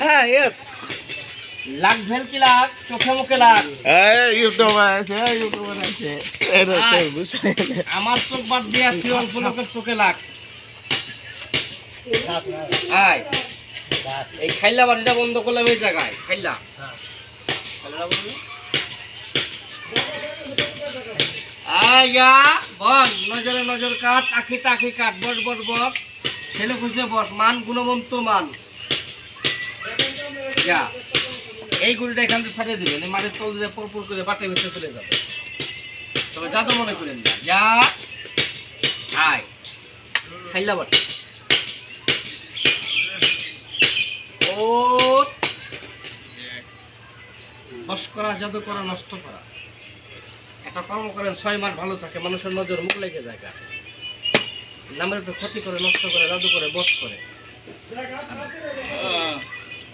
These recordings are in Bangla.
হ্যাঁ ইয়েস লাখ ভেল কি লাখ চোখে মুখে লাখ এই ইউটিউবার আছে ইউটিউবার আছে। আমার চোখ বাদ দিয়ে অল্প লোকের চোখে লাখ আয়। এই খাইলা বাড়িটা বন্ধ করলাম এই জায়গায় খাইলা। বল নজরে নজর কাট আখি কাট বস বস বস ছেলে খুঁজে বস মান গুণবন্ত মান। যা এই গুড়িটা এখান থেকে ছাড়িয়ে দিবেন, এই মাটির তল দিয়ে পরপর করে বাটের ভিতরে চলে যাবে। তবে যা তো মনে করেন না, যা আয় খাইলা বাটে। ও বস করা, জাদু করা, নষ্ট করা। একটা কর্ম করেন, ছয় মাস ভালো থাকে, মানুষের নজর মুখ লেগে যায় নামের ক্ষতি করে, নষ্ট করে, জাদু করে, বস করে।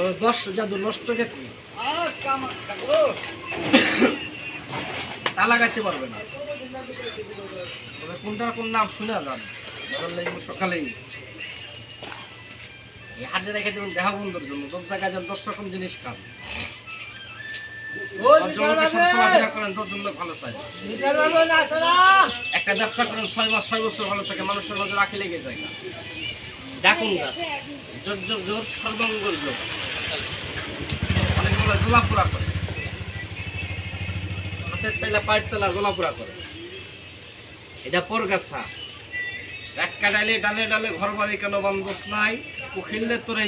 তবে দশ জাদু নষ্ট গেছে। তা লাগাইতে পারবে না। তবে কোনটার কোন নাম শুনে যান ধরার লাগবে সকালেই। এই হাটে রেখে দেবেন দেহা বন্ধুর জন্য। দশ জায়গায় যান দশ রকম জিনিস খান। একটা ব্যবসা করেন ছয় মাস ছয় বছর ভালো থাকে মানুষের নজর রাখি লেগে যায় না। ডাকুন গাছ জোর জোর জোর। সর্বঙ্গল যোগ অনেকগুলো জোলাপুরা করে। হাতের তেলা, পায়ের তেলা জোলাপুরা করে। এটা পরগাছা এক কাটাইলে ডালে ডালে ঘর বাড়ি কেন বন্ধস নাই? কুখিললে তোর